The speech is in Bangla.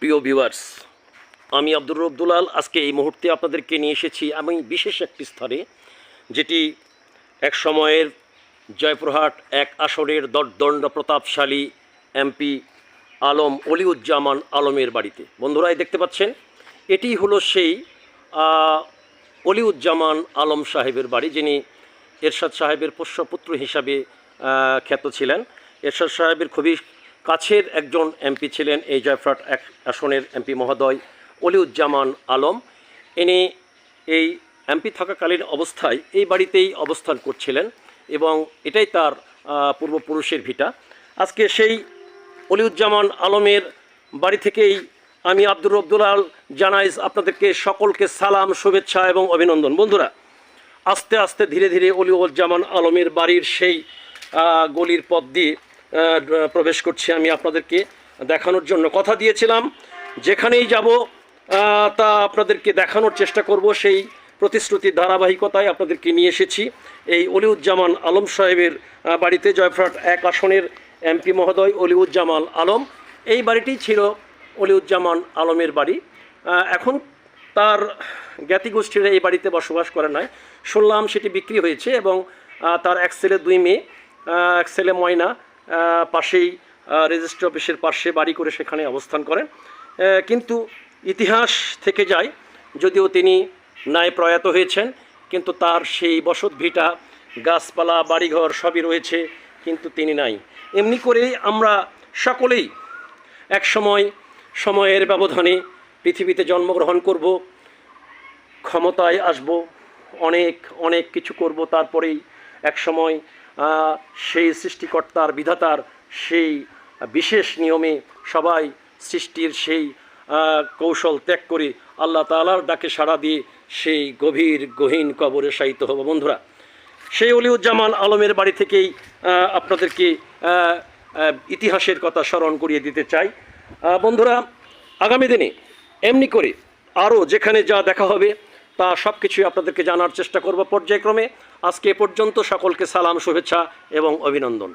প্রিয় ভিউয়ার্স আমি আব্দুর রব্দুলাল আজকে এই মুহূর্তে আপনাদেরকে নিয়ে এসেছি আমি বিশেষ একটি স্তরে, যেটি এক সময়ের জয়প্রহাট এক আসরের দণ্ডদণ্ড প্রতাপশালী এমপি আলম অলিউজ্জামান আলমের বাড়িতে। বন্ধুরা, এই দেখতে পাচ্ছেন, এটি হলো সেই অলিউজ্জামান আলম সাহেবের বাড়ি, যিনি এরশাদ সাহেবের পোষ্যপুত্র হিসাবে খ্যাত ছিলেন। এরশাদ সাহেবের খুবই কাছের একজন এমপি ছিলেন এই জয়ফ্রাট আসনের এমপি মহোদয় অলিউজ্জামান আলম। ইনি এই এমপি থাকাকালীন অবস্থায় এই বাড়িতেই অবস্থান করছিলেন এবং এটাই তার পূর্বপুরুষের ভিটা। আজকে সেই অলিউজ্জামান আলমের বাড়ি থেকেই আমি আব্দুর রব্দুলাল জানাই আপনাদেরকে সকলকে সালাম, শুভেচ্ছা এবং অভিনন্দন। বন্ধুরা, আস্তে আস্তে ধীরে ধীরে অলিউজ্জামান আলমের বাড়ির সেই গলির পথ দিয়ে প্রবেশ করছি আমি আপনাদেরকে দেখানোর জন্য। কথা দিয়েছিলাম, যেখানেই যাব তা আপনাদেরকে দেখানোর চেষ্টা করব। সেই প্রতিশ্রুতির ধারাবাহিকতায় আপনাদেরকে নিয়ে এসেছি। এই অলিউজ্জামান আলম সাহেবের বাড়িতে জয়ফ্রাট এক আসনের এমপি মহোদয় অলিউজ্জামান আলম। এই বাড়িটি ছিল অলিউজ্জামান আলমের বাড়ি। এখন তার জ্ঞাতিগোষ্ঠীরা এই বাড়িতে বসবাস করে নাই। শুনলাম সেটি বিক্রি হয়েছে এবং তার এক ছেলে, দুই মেয়ে এক ছেলে ময়না পাশেই রেজিস্ট্রি অফিসের পাশে বাড়ি করে সেখানে অবস্থান করেন। কিন্তু ইতিহাস থেকে যায়, যদিও তিনি ন্যায় প্রয়াত হয়েছেন, কিন্তু তার সেই বসত ভিটা, গাছপালা, বাড়িঘর সবই রয়েছে, কিন্তু তিনি নাই। এমনি করেই আমরা সকলেই এক সময় সময়ের ব্যবধানে পৃথিবীতে জন্মগ্রহণ করব, ক্ষমতায় আসব, অনেক অনেক কিছু করব, তারপরেই এক সময় সেই সৃষ্টিকর্তার, বিধাতার সেই বিশেষ নিয়মে সবাই সৃষ্টির সেই কৌশল ত্যাগ করে আল্লাহ তাআলার ডাকে সাড়া দিয়ে সেই গভীর, গহীন কবরে শায়িত হব। বন্ধুরা, সেই অলিউজ্জামান আলমের বাড়ি থেকেই আপনাদেরকে ইতিহাসের কথা স্মরণ করিয়ে দিতে চাই। বন্ধুরা, আগামী দিনে এমনি করে আরও যেখানে যা দেখা হবে তা সব কিছুই আপনাদেরকে জানার চেষ্টা করব পর্যায়ক্রমে। আজকে এ পর্যন্ত সকলকে সালাম, শুভেচ্ছা এবং অভিনন্দন।